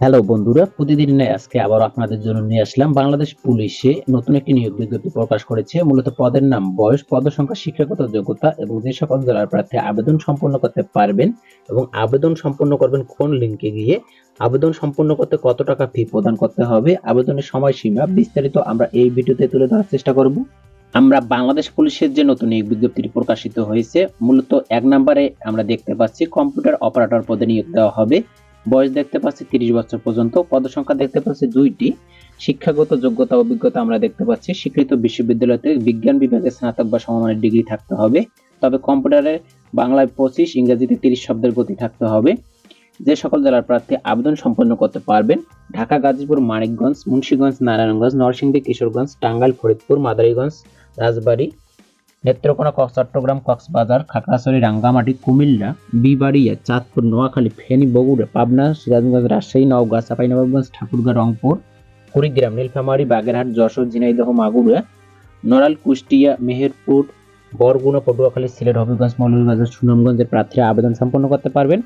Hello বন্ধুরা, প্রতিদিন আজকে আবার আপনাদের জন্য নিয়ে আসলাম বাংলাদেশ পুলিশে নতুন একটি নিয়োগ বিজ্ঞপ্তি প্রকাশ করেছে। মূলত পদের নাম, বয়স পদ সংখ্যা, শিক্ষাগত যোগ্যতা এবং যে সকল জেলার প্রার্থী আবেদন সম্পন্ন করতে পারবেন এবং আবেদন সম্পন্ন করবেন কোন লিঙ্কে গিয়ে, আবেদন সম্পন্ন করতে কত টাকা ফি প্রদান করতে হবে, আবেদনের সময়সীমা বিস্তারিত আমরা এই ভিডিওতে তুলে ধরার চেষ্টা করব। আমরা বাংলাদেশ পুলিশের যে নতুন নিয়োগ বিজ্ঞপ্তিটি প্রকাশিত হয়েছে, মূলত এক নম্বরে আমরা দেখতে পাচ্ছি কম্পিউটার অপারেটর পদে নিয়োগ দেওয়া হবে। বয়স দেখতে পাচ্ছি তিরিশ বছর পর্যন্ত, পদসংখ্যা দেখতে পাচ্ছি দুইটি। শিক্ষাগত যোগ্যতা, অভিজ্ঞতা আমরা দেখতে পাচ্ছি। স্বীকৃত বিশ্ববিদ্যালয়তে বিজ্ঞান বিভাগে স্নাতক বা সমমানের ডিগ্রি থাকতে হবে। তবে কম্পিউটারে বাংলায় পঁচিশ, ইংরেজিতে তিরিশ শব্দের গতি থাকতে হবে। যে সকল জেলার প্রার্থী আবেদন সম্পন্ন করতে পারবেন। ঢাকা, গাজীপুর, মানিকগঞ্জ, মুন্সিগঞ্জ, নারায়ণগঞ্জ, নরসিংদী, কিশোরগঞ্জ, টাঙ্গাইল, ফরিদপুর, মাদারীগঞ্জ, রাজবাড়ী নেত্রকোনা কক্স, চট্টগ্রাম কক্সবাজার খাগড়াছড়ি, রাঙ্গামাটি, কুমিল্লা, বিবাড়িয়া, চাঁদপুর, নোয়াখালী, ফেনী, বগুড়া, পাবনা, সিরাজগঞ্জ, রাজশাহী, নওগাঁ, চাঁপাইনবাবগঞ্জ, ঠাকুরগাঁ, রংপুর, কুড়িগ্রাম, নীলফামারী, বাগেরহাট, যশোর, ঝিনাইদহ, মাগুরা নড়াল কুষ্টিয়া, মেহেরপুর, বরগুনা, পটুয়াখালী, সিলেট, হবিগঞ্জ, মৌলভীবাজার, সুনামগঞ্জের প্রার্থীরা আবেদন সম্পন্ন করতে পারবেন।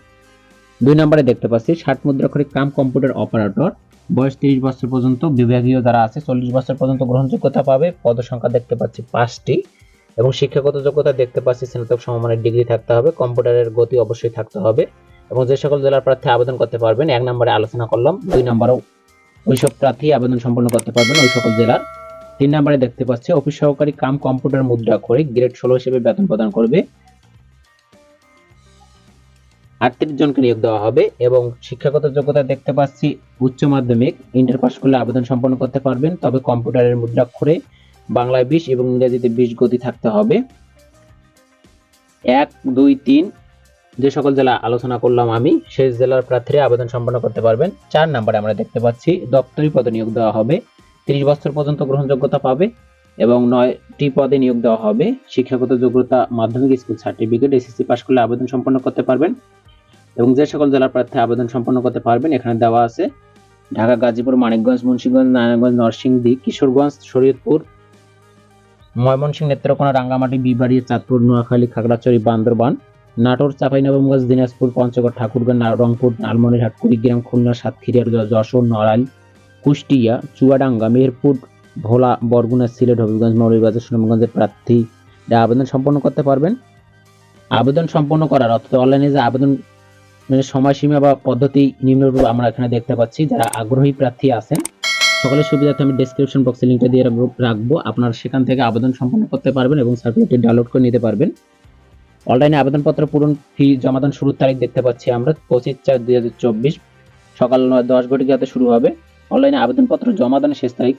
দুই নম্বরে দেখতে পাচ্ছি, ষাট মুদ্রাক্ষরিক কাম কম্পিউটার অপারেটর। বয়স তিরিশ বছর পর্যন্ত বিভাগীয় যারা আছে, চল্লিশ বছর পর্যন্ত গ্রহণযোগ্যতা পাবে। পদসংখ্যা দেখতে পাচ্ছি পাঁচটি। এবং শিক্ষাগত যোগ্যতা দেখতে পাচ্ছি, স্নাতক সমমানের ডিগ্রি থাকতে হবে, কম্পিউটারের গতি অবশ্যই থাকতে হবে এবং যে সকল জেলার প্রার্থী আবেদন করতে পারবেন, এক নম্বরে আলোচনা করলাম, দুই নম্বরেও ওইসব প্রার্থী আবেদন সম্পন্ন করতে পারবেন ওই সকল জেলার। তিন নম্বরে দেখতে পাচ্ছি, অফিস সহকারী কাম কম্পিউটার মুদ্রা করে গ্রেড ষোলো হিসেবে বেতন প্রদান করবে। আটত্রিশ জনকে নিয়োগ দেওয়া হবে এবং শিক্ষাগত যোগ্যতা দেখতে পাচ্ছি, উচ্চ মাধ্যমিক ইন্টার পাস করলে আবেদন সম্পন্ন করতে পারবেন, তবে কম্পিউটারের মুদ্রাক্ষরে বাংলায় বিশ এবং ইংরেজিতে বিশ গতি থাকতে হবে। এক, দুই, তিন, যে সকল জেলা আলোচনা করলাম আমি সেই জেলার প্রার্থীরা আবেদন সম্পন্ন করতে পারবেন। চার নম্বরে আমরা দেখতে পাচ্ছি, দপ্তরি পদে নিয়োগ দেওয়া হবে, তিরিশ বছর পর্যন্ত গ্রহণযোগ্যতা পাবে এবং নয়টি পদে নিয়োগ দেওয়া হবে, শিক্ষাগত যোগ্যতা, মাধ্যমিক স্কুল সার্টিফিকেট, এসএসসি পাশ করলে আবেদন সম্পন্ন করতে পারবেন এবং যে সকল জেলার প্রার্থী আবেদন সম্পন্ন করতে পারবেন, এখানে দেওয়া আছে, ঢাকা, গাজীপুর, মানিকগঞ্জ, মুন্সিগঞ্জ, নারায়ণগঞ্জ, নরসিংদী, কিশোরগঞ্জ, শরীয়তপুর ময়মনসিংহ নেত্রকোনা রাঙ্গামাটি বিবাড়ি চাঁদপুর, নোয়াখালী, খাগড়াছড়ি, বান্দরবান, নাটোর, চাঁপাইনবাবগঞ্জ, দিনাজপুর, পঞ্চগড়, ঠাকুরগাঁ, না- রংপুর লালমনিরহাট কুড়িগ্রাম, খুলনা, সাতক্ষীরা যশোর, নড়াইল, কুষ্টিয়া, চুয়াডাঙ্গা মেহেরপুর ভোলা, বরগুনা, সিলেট, হবিগঞ্জ, মৌলভীবাজার, সুনামগঞ্জের প্রার্থী। আবেদন সম্পন্ন করতে পারবেন। আবেদন সম্পন্ন করার অর্থাৎ অনলাইনে যে আবেদন মানে সময়সীমা বা পদ্ধতি নিম্নরূপ আমরা এখানে দেখতে পাচ্ছি। যারা আগ্রহী প্রার্থী আছেন সকলের সুবিধার্থে আমি ডেসক্রিপশন বক্সে লিঙ্কটা দিয়ে রাখবো- আপনারা সেখান থেকে আবেদন সম্পন্ন করতে পারবেন এবং সার্টিফিকেট ডাউনলোড করে নিতে পারবেন। অনলাইনে আবেদনপত্র পূরণ ফি জমাদান শুরুর তারিখ দেখতে পাচ্ছি আমরা, পঁচিশ চার দুই হাজার চব্বিশ, সকাল দশ ঘটিকাতে শুরু হবে। অনলাইনে আবেদনপত্র জমাদানের শেষ তারিখ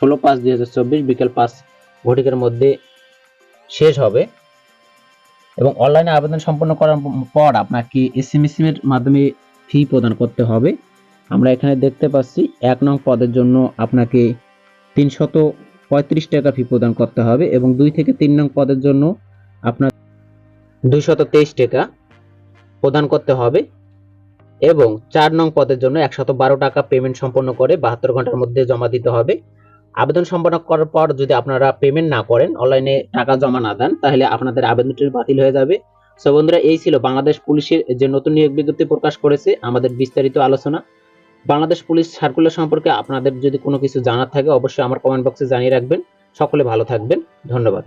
ষোলো পাঁচ দুই হাজার চব্বিশ, বিকেল পাঁচ ঘটিকার মধ্যে শেষ হবে। এবং অনলাইনে আবেদন সম্পন্ন করার পর আপনাকে এসএমএস এর মাধ্যমে ফি প্রদান করতে হবে। আমরা এখানে দেখতে পাচ্ছি এক নং পদের জন্য আপনাকে তিনশত পঁয়ত্রিশ টাকা ফি প্রদান করতে হবে এবং দুই থেকে তিন নং পদের জন্য আপনার দুইশত তেইশ টাকা প্রদান করতে হবে এবং চার নং পদের জন্য একশত বারো টাকা পেমেন্ট সম্পন্ন করে বাহাত্তর ঘণ্টার মধ্যে জমা দিতে হবে। আবেদন সম্পন্ন করার পর যদি আপনারা পেমেন্ট না করেন অনলাইনে টাকা জমা না দেন, তাহলে আপনাদের আবেদনটি বাতিল হয়ে যাবে। সো বন্ধুরা, এই ছিল বাংলাদেশ পুলিশের যে নতুন নিয়োগ বিজ্ঞপ্তি প্রকাশ করেছে, আমাদের বিস্তারিত আলোচনা। বাংলাদেশ পুলিশ সার্কুলার সম্পর্কে আপনাদের যদি কোনো কিছু জানার থাকে, অবশ্যই আমার কমেন্ট বক্সে জানিয়ে রাখবেন। সকলে ভালো থাকবেন। ধন্যবাদ।